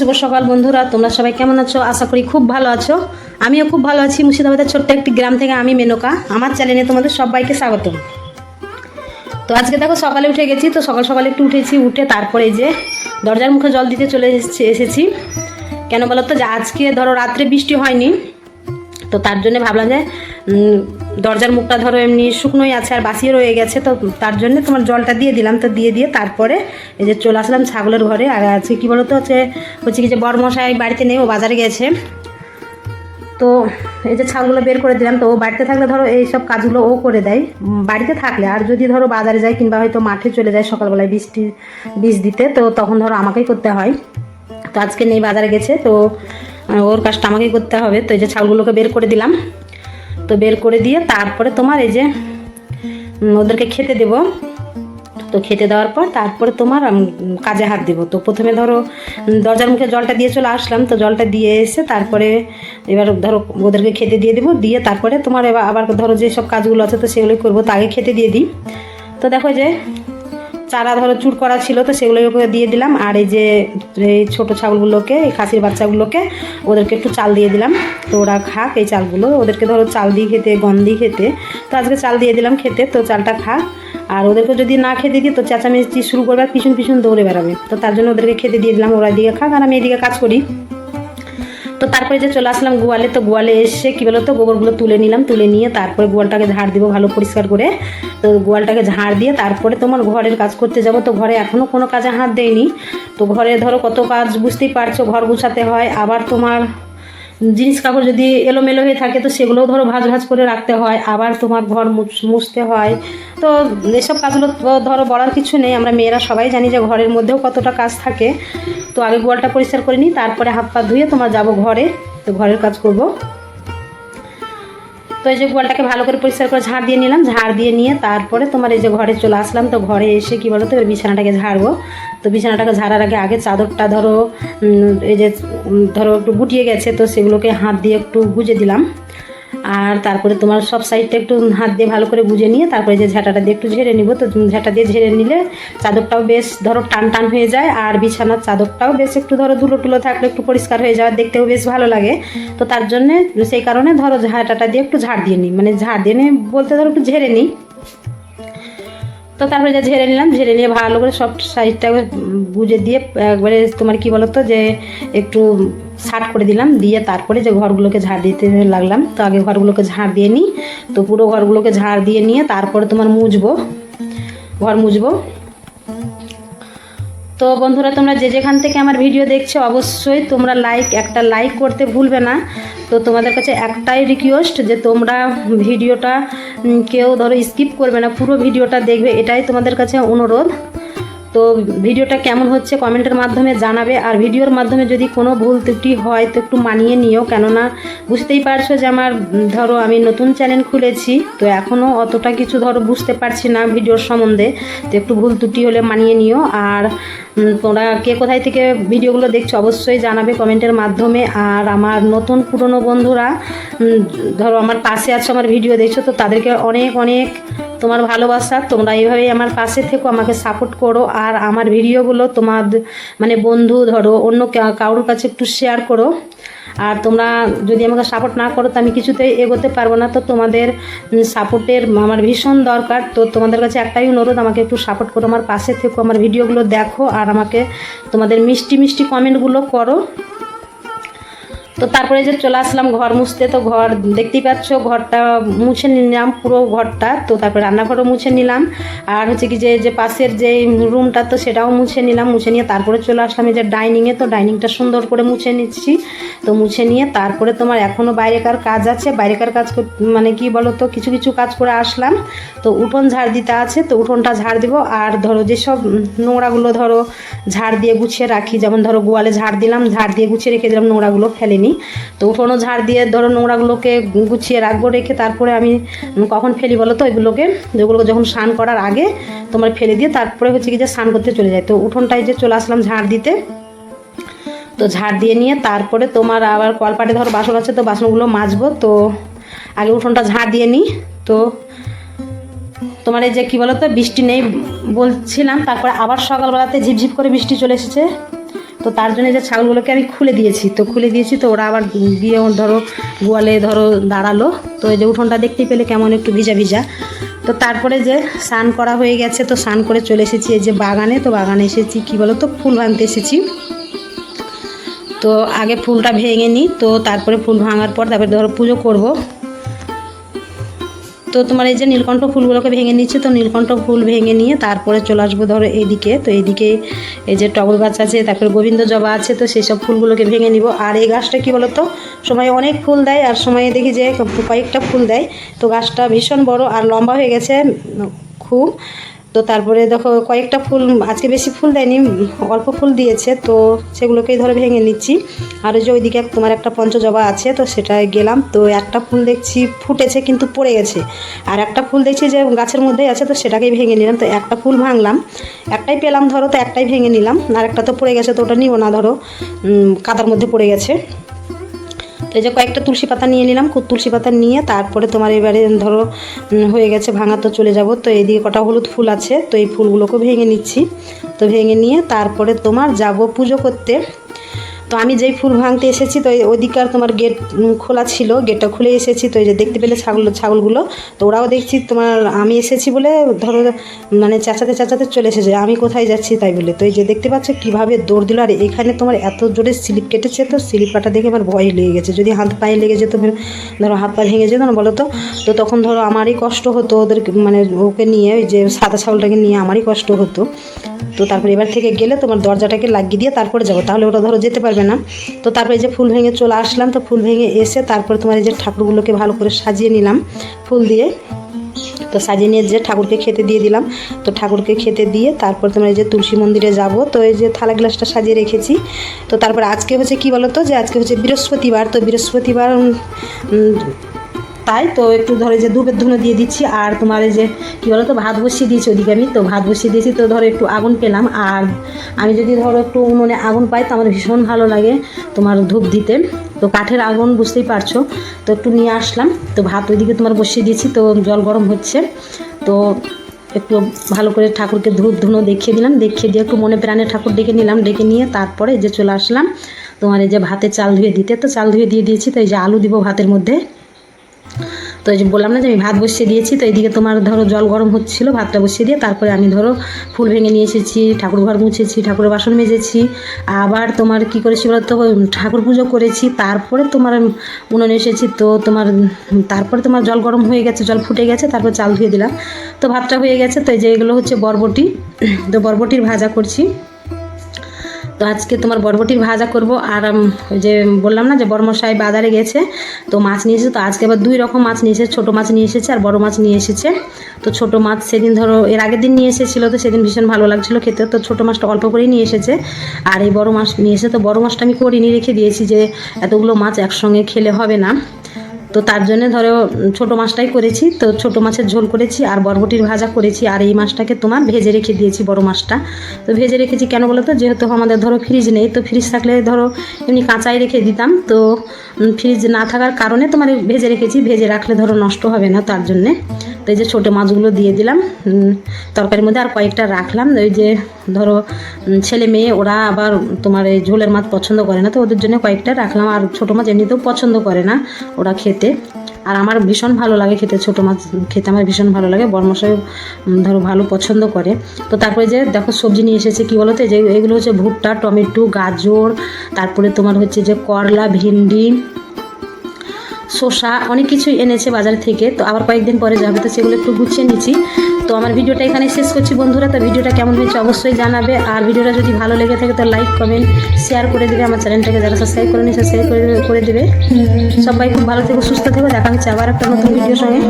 শুভ সকাল, বন্ধুরা। তোমরা সবাই কেমন আছো? আশা করি খুব ভালো আছো। আমিও খুব ভালো আছি। মুর্শিদাবাদের ছোট্ট একটি গ্রাম থেকে আমি মেনকা। আমার চ্যানেলে তোমাদের সবাইকে স্বাগত তো আজকে দেখো, সকালে উঠে গেছি। তো সকাল সকালে একটু উঠেছি, উঠে তারপরে যে দরজার মুখে জল দিতে চলে এসেছি এসেছি। কেন বলো তো যে আজকে ধরো রাত্রে বৃষ্টি হয়নি। তো তার জন্য ভাবলাম যে দরজার মুখটা ধরো এমনি শুকনোই আছে আর বাসিয়ে রয়ে গেছে, তো তার জন্য তোমার জলটা দিয়ে দিলাম। তো দিয়ে দিয়ে তারপরে এই যে চলে আসলাম ছাগলের ঘরে। আর আজকে কী বলো তো হচ্ছে হচ্ছে কি যে বড়মশাই বাড়িতে নেই, ও বাজারে গেছে। তো এই যে ছাগলগুলো বের করে দিলাম, তো ও বাড়িতে থাকলে ধরো এই সব কাজগুলো ও করে দেয়। বাড়িতে থাকলে আর যদি ধরো বাজারে যায় কিংবা হয়তো মাঠে চলে যায় সকালবেলায় বৃষ্টি, বীজ দিতে, তো তখন ধরো আমাকেই করতে হয়। তো আজকে নেই, বাজারে গেছে, তো ওর কাজটা আমাকেই করতে হবে। তো এই যে ছাগলগুলোকে বের করে দিলাম। তো বের করে দিয়ে তারপরে তোমার এই যে ওদেরকে খেতে দেব। তো খেতে দেওয়ার পর তারপরে তোমার কাজে হাত দেবো। তো প্রথমে ধরো দরজার মুখে জলটা দিয়ে চলে আসলাম। তো জলটা দিয়ে এসে তারপরে এবার ধরো ওদেরকে খেতে দিয়ে দেবো। দিয়ে তারপরে তোমার এবার আবার ধরো যেসব কাজগুলো আছে তো সেগুলোই করব, তো আগে খেতে দিয়ে দিই। তো দেখো যে চারা ধরো চুর করা ছিল তো সেগুলো ওকে দিয়ে দিলাম। আর এই যে, এই ছোটো ছাগলগুলোকে, এই খাসির বাচ্চাগুলোকে ওদেরকে একটু চাল দিয়ে দিলাম। তো ওরা খাক এই চালগুলো। ওদেরকে ধরো চাল দিয়ে খেতে দিয়ে খেতে। তো আজকে চাল দিয়ে দিলাম খেতে, তো চালটা খাক। আর ওদেরকে যদি না খেতে দিই, তো চেঁচামেচি শুরু করবে পিছন পিছন দৌড়ে বেড়াবে। তো তার জন্য ওদেরকে খেতে দিয়ে দিলাম, ওরা এদিকে খাক আর আমি এদিকে কাজ করি। তো তারপরে যে চলে আসলাম গোয়ালে, তো গোয়ালে এসে কি বলতো, গোবরগুলো তুলে নিলাম, তুলে নিয়ে তারপরে গোয়ালটাকে ঝাড় দিব ভালো পরিষ্কার করে। তো গোয়ালটাকে ঝাড় দিয়ে তারপরে তোমার ঘরের কাজ করতে যাব। তো ঘরে এখনও কোনো কাজে হাত দেয়নি। তো ঘরে ধরো কত কাজ বুঝতেই পারছ, ঘর গুছাতে হয়। আবার তোমার জিনিস কাপড় যদি এলোমেলো হয়ে থাকে, তো সেগুলোও ধরো ভাজ ভাজ করে রাখতে হয়। আবার তোমার ঘর মুছ- মুছতে হয়। তো এসব কাজগুলো ধরো বলার কিছু নেই। আমরা মেয়েরা সবাই জানি যে ঘরের মধ্যেও কতটা কাজ থাকে। তো আগে গোয়ালটা পরিষ্কার করে নিই, তারপরে হাত পা ধুয়ে তোমার যাব ঘরে। তো ঘরের কাজ করব। তো এই যে গোয়ালটাকে ভালো করে পরিষ্কার করে ঝাড় দিয়ে নিলাম। ঝাড় দিয়ে নিয়ে তারপরে তোমার এই যে ঘরে চলে আসলাম। তো ঘরে এসে কি বলো তো বিছানাটাকে ঝাড়বো। তো বিছানাটাকে ঝাড়ার আগে আগে চাদরটা ধরো এই যে ধরো একটু গুটিয়ে গেছে, তো সেগুলোকে হাত দিয়ে একটু গুজে দিলাম। আর তারপরে তোমার সব সাইডটা একটু হাত দিয়ে ভালো করে গুজে নিয়ে, তারপরে যে ঝাঁটাটা দিয়ে একটু ঝেড়ে নিব, তো ঝাঁটা দিয়ে ঝেড়ে নিলে চাদরটাও বেশ ধরো টান টান হয়ে যায়, আর বিছানার চাদরটাও বেশ একটু ধরো ধুলো টুলো থাকলে একটু পরিষ্কার হয়ে যায় দেখতেও বেশ ভালো লাগে। তো তার জন্যে, সেই কারণে ধরো ঝাঁটাটা দিয়ে একটু ঝাড় দিয়ে নিই মানে ঝাড় দিয়ে নিই বলতে ধরো একটু ঝেড়ে নিই। তো তারপরে যা ঝেড়ে নিলাম, ঝেড়ে নিয়ে ভালো করে সব সাইজটা বুঝে দিয়ে একবারে তোমার কি বলতো যে একটু সার্ট করে দিলাম, দিয়ে তারপরে যে ঘরগুলোকে ঝাড় দিতে লাগলাম, তো আগে ঘরগুলোকে ঝাড় দিয়ে নিই, তো পুরো ঘরগুলোকে ঝাড় দিয়ে নিয়ে তারপরে তোমার মুজবো ঘর মুছবো। তো বন্ধুরা, তোমরা যে যেখান থেকে আমার ভিডিও দেখছ, অবশ্যই তোমরা লাইক একটা লাইক করতে ভুলবে না। তো তোমাদের কাছে একটাই রিকোয়েস্ট যে তোমরা ভিডিওটা কেউ ধরো স্কিপ করবে না, পুরো ভিডিওটা দেখবে, এটাই তোমাদের কাছে অনুরোধ। তো ভিডিওটা কেমন হচ্ছে কমেন্টের মাধ্যমে জানাবে। আর ভিডিওর মাধ্যমে যদি কোনো ভুল ত্রুটি হয়, তো একটু মানিয়ে নিও। কেননা বুঝতেই পারছ যে আমার ধরো আমি নতুন চ্যানেল খুলেছি, তো এখনও অতটা কিছু ধরো বুঝতে পারছি না ভিডিওর সম্বন্ধে। তো একটু ভুল ত্রুটি হলে মানিয়ে নিও। আর তোমরা কে কোথায় থেকে ভিডিওগুলো দেখছ অবশ্যই জানাবে কমেন্টের মাধ্যমে। আর আমার নতুন পুরনো বন্ধুরা ধরো আমার পাশে আছো, আমার ভিডিও দেখছ, তো তাদেরকে অনেক অনেক তোমার ভালোবাসা, তোমরা এইভাবেই আমার পাশে থেকো, আমাকে সাপোর্ট করো, আর আমার ভিডিওগুলো তোমার মানে বন্ধু ধরো, অন্য কারোর কাছে একটু শেয়ার করো। আর তোমরা যদি আমাকে সাপোর্ট না করো, তো আমি কিছুতেই এগোতে পারব না। তো তোমাদের সাপোর্টের আমার ভীষণ দরকার। তো তোমাদের কাছে একটাই অনুরোধ, আমাকে একটু সাপোর্ট করো, আমার পাশে থেকো, আমার ভিডিওগুলো দেখো, আর আমাকে তোমাদের মিষ্টি মিষ্টি কমেন্টগুলো করো। তো তারপরে যে চলে আসলাম, ঘর মুছতে, তো ঘর দেখতেই পাচ্ছ, ঘরটা মুছে নিলাম, পুরো ঘরটা। তো তারপরে রান্নাঘরও মুছে নিলাম। আর হচ্ছে কি যে যে পাশের যে রুমটা তো সেটাও মুছে নিলাম, মুছে নিয়ে তারপরে চলে আসলাম এই যে ডাইনিংয়ে তো ডাইনিংটা সুন্দর করে মুছে নিচ্ছি। তো মুছে নিয়ে তারপরে তোমার এখনও বাইরেকার কাজ আছে, বাইরেকার কাজ মানে কি বলো তো কিছু কিছু কাজ করে আসলাম। তো উঠোন ঝাড় দিতে আছে, তো উঠোনটা ঝাড় দিব। আর ধরো যেসব নোংরাগুলো ধরো ঝাড় দিয়ে গুছিয়ে রাখি, যেমন ধরো গোয়ালে ঝাড় দিলাম, ঝাড় দিয়ে গুছিয়ে রেখে দিলাম, নোংরাগুলো ফেলেনি। তো উঠোনও ঝাড় দিয়ে ধরো নোংরাগুলোকে গুছিয়ে রাখব, রেখে তারপরে আমি কখন ফেলি বলো তো এগুলোকে যেগুলোকে যখন স্নান করার আগে তোমার ফেলে দিয়ে তারপরে হচ্ছে কি যে স্নান করতে চলে যায় তো উঠোনটায় যে চলে আসলাম ঝাড় দিতে। তো ঝাড় দিয়ে নিয়ে তারপরে তোমার আবার কলপাটে ধরো বাসন আছে তো বাসনগুলো মাজবো। তো আগে উঠোনটা ঝাড় দিয়ে নিই। তো তোমার এই যে কী বলো তো বৃষ্টি নেই বলছিলাম, তারপরে আবার সকালবেলাতে ঝিপঝিপ করে বৃষ্টি চলে এসেছে। তো তার জন্য যে ছাগলগুলোকে আমি খুলে দিয়েছি। তো খুলে দিয়েছি তো ওরা আবার গিয়ে ধরো গোয়ালে ধরো দাঁড়াল। তো এই যে উঠোনটা দেখতেই পেলে কেমন একটু ভিজা ভিজা। তো তারপরে যে স্নান করা হয়ে গেছে, তো স্নান করে চলে এসেছি এই যে বাগানে। তো বাগানে এসেছি কী বলো তো ফুল ভাঙতে এসেছি। তো আগে ফুলটা ভেঙে নিই, তো তারপরে ফুল ভাঙার পর তারপরে ধরো পুজো করব। তো তোমার এই যে নীলকণ্ঠ ফুলগুলোকে ভেঙে নিচ্ছে, তো নীলকণ্ঠ ফুল ভেঙে নিয়ে তারপরে চলে আসব ধরো এইদিকে। তো এইদিকে এই যে টগর গাছ আছে, তারপরে গোবিন্দ জবা আছে, তো সেই সব ফুলগুলোকে ভেঙে নিব। আর এই গাছটা কি বলো তো সময় অনেক ফুল দেয়, আর সময়ে দেখি যে কয়েকটা ফুল দেয়। তো গাছটা ভীষণ বড় আর লম্বা হয়ে গেছে খুব। তো তারপরে দেখো কয়েকটা ফুল, আজকে বেশি ফুল দেয়নি, অল্প ফুল দিয়েছে, তো সেগুলোকেই ধরে ভেঙে নিচ্ছি। আর ওই যে ওইদিকে তোমার একটা পঞ্চজবা আছে, তো সেটায় গেলাম, তো একটা ফুল দেখছি ফুটেছে কিন্তু পড়ে গেছে। আর একটা ফুল দেখছি যে গাছের মধ্যেই আছে, তো সেটাকেই ভেঙে নিলাম, তো একটা ফুল ভাঙলাম। একটাই পেলাম ধরো, তো একটাই ভেঙে নিলাম, আর একটা তো পড়ে গেছে, তো ওটা নিব না ধরো কাদার মধ্যে পড়ে গেছে। এই যে কয়েকটা তুলসী পাতা নিয়ে নিলাম খুব তুলসী পাতা নিয়ে তারপরে তোমার এবারে ধরো হয়ে গেছে, ভাঙা তো চলে যাব। তো এইদিকে কটা হলুদ ফুল আছে, তো এই ফুলগুলোকে ভেঙে নিচ্ছি। তো ভেঙে নিয়ে তারপরে তোমার যাব পুজো করতে। তো আমি যেই ফুল ভাঙতে এসেছি, তো ওইদিকার তোমার গেট খোলা ছিল, গেটটা খুলে এসেছি, তো এই যে দেখতে পেলে ছাগল, ছাগলগুলো। তো ওরাও দেখছি তোমার আমি এসেছি বলে ধরো মানে চেঁচাতে চেঁচাতে চলে এসেছে, আমি কোথায় যাচ্ছি তাই বলে। তো এই যে দেখতে পাচ্ছ কীভাবে দৌড় দিল, আর এখানে তোমার এত জোরে স্লিপ কেটেছে তো স্লিপ কাটা দেখে আমার ভয় লেগে গেছে। যদি হাত পায়ে লেগে যেত, ধরো হাত পা ভেঙে যেত না, বলো তো? তো তখন ধরো আমারই কষ্ট হতো ওদের মানে ওকে নিয়ে, ওই যে সাদা ছাগলটাকে নিয়ে আমারই কষ্ট হতো। তো তারপরে এবার থেকে গেলে তোমার দরজাটাকে লাগিয়ে দিয়ে তারপরে যাব। তাহলে ওটা ধরো যেতে পারবে না। তো তারপরে যে ফুল ভেঙে চলে আসলাম, তো ফুল ভেঙে এসে তারপরে তোমার এই যে ঠাকুরগুলোকে ভালো করে সাজিয়ে নিলাম ফুল দিয়ে। তো সাজিয়ে নিয়ে যে ঠাকুরকে খেতে দিয়ে দিলাম। তো ঠাকুরকে খেতে দিয়ে তারপর তোমার এই যে তুলসী মন্দিরে যাব। তো এই যে থালা গ্লাসটা সাজিয়ে রেখেছি। তো তারপর আজকে হচ্ছে কি বলো তো যে আজকে হচ্ছে বৃহস্পতিবার। তো বৃহস্পতিবার তাই তো একটু ধরো যে ধূপের ধুনো দিয়ে দিচ্ছি, আর তোমার এই যে কী বলো তো ভাত বসিয়ে দিয়েছি ওদিকে আমি। তো ভাত বসিয়ে দিয়েছি, তো ধরো একটু আগুন পেলাম। আর আমি যদি ধরো একটু উনুনে আগুন পাই, তো আমার ভীষণ ভালো লাগে তোমার ধূপ দিতে। তো কাঠের আগুন বুঝতেই পারছ। তো একটু নিয়ে আসলাম। তো ভাত ওইদিকে তোমার বসিয়ে দিয়েছি, তো জল গরম হচ্ছে। তো একটু ভালো করে ঠাকুরকে ধূপ ধুনো দেখিয়ে দিলাম। দেখিয়ে দিয়ে একটু মনে প্রাণে ঠাকুর ডেকে নিলাম। ডেকে নিয়ে তারপরে যে চলে আসলাম তোমার এই যে ভাতে চাল ধুয়ে দিতে। তো চাল ধুয়ে দিয়ে দিয়েছি, তো এই যে আলু দিব ভাতের মধ্যে। তো বললাম না যে আমি ভাত বসিয়ে দিয়েছি, তো এইদিকে তোমার ধরো জল গরম হচ্ছিল, ভাতটা বসিয়ে দিয়ে তারপরে আমি ধরো ফুল ভেঙে নিয়ে এসেছি, ঠাকুর ঘর মুছেছি, ঠাকুরের বাসন মেজেছি, আবার তোমার কি করেছি তো ঠাকুর পুজো করেছি, তারপরে তোমার উনুনে এসেছি, তো তোমার তারপরে তোমার জল গরম হয়ে গেছে, জল ফুটে গেছে, তারপর চাল ধুয়ে দিলাম। তো ভাতটা হয়ে গেছে, তো এই যে এগুলো হচ্ছে বরবটি, তো বরবটির ভাজা করছি। তো আজকে তোমার বরবটির ভাজা করব আর যে বললাম না যে বড়মশাই বাজারে গেছে, তো মাছ নিয়ে তো আজকে আবার দুই রকম মাছ নিয়ে এসেছে, ছোটো মাছ নিয়ে এসেছে আর বড় মাছ নিয়ে এসেছে। তো ছোটো মাছ সেদিন ধরো, এর আগের দিন নিয়ে এসেছিল, তো সেদিন ভীষণ ভালো লাগছিল খেতে, তো ছোটো মাছটা অল্প করেই নিয়ে এসেছে। আর এই বড় মাছ নিয়ে এসে তো বড় মাছটা আমি করিনি, রেখে দিয়েছি যে এতগুলো মাছ একসঙ্গে খেলে হবে না। তো তার জন্য ধরো ছোট ছোটো মাছটাই করেছি। তো ছোট মাছের ঝোল করেছি, আর বরবটির ভাজা করেছি, আর এই মাছটাকে তোমার ভেজে রেখে দিয়েছি বড় মাছটা। তো ভেজে রেখেছি কেন বলো তো যেহেতু আমাদের ধরো ফ্রিজ নেই, তো ফ্রিজ থাকলে ধরো এমনি কাঁচাই রেখে দিতাম। তো ফ্রিজ না থাকার কারণে তোমার ভেজে রেখেছি, ভেজে রাখলে ধরো নষ্ট হবে না তার জন্যে। তো এই যে ছোটো মাছগুলো দিয়ে দিলাম। তরকারির মধ্যে আর কয়েকটা রাখলাম। ওই যে ধরো ছেলে মেয়ে, ওরা আবার তোমার এই ঝোলের মাছ পছন্দ করে না, তো ওদের জন্য কয়েকটা রাখলাম। আর ছোটো মাছ এমনিতেও পছন্দ করে না ওরা খেতে। আর আমার ভীষণ ভালো লাগে খেতে, ছোটো মাছ খেতে আমার ভীষণ ভালো লাগে। বর্মশাই ধরো ভালো পছন্দ করে। তো তারপরে যে দেখো সবজি নিয়ে এসেছে, কী বলো তো যে এগুলো হচ্ছে ভুট্টা, টমেটো, গাজর, তারপরে তোমার হচ্ছে যে করলা, ভেন্ডি শসা, অনেক কিছু এনেছে বাজার থেকে। তো আবার কয়েকদিন পরে যাবে, তো সেগুলো একটু গুছিয়ে নিচ্ছি। তো আমার ভিডিওটা এখানে শেষ করছি বন্ধুরা। তো ভিডিওটা কেমন হয়েছে অবশ্যই জানাবে। আর ভিডিওটা যদি ভালো লেগে থাকে, তো লাইক, কমেন্ট শেয়ার করে দেবে আমার চ্যানেলটাকে। যারা সাবস্ক্রাইব করে নি সাবস্ক্রাইব করে করে দেবে। সবাই খুব ভালো থেকো, সুস্থ থেকো। দেখা হচ্ছে আবার একটা নতুন ভিডিওর সঙ্গে।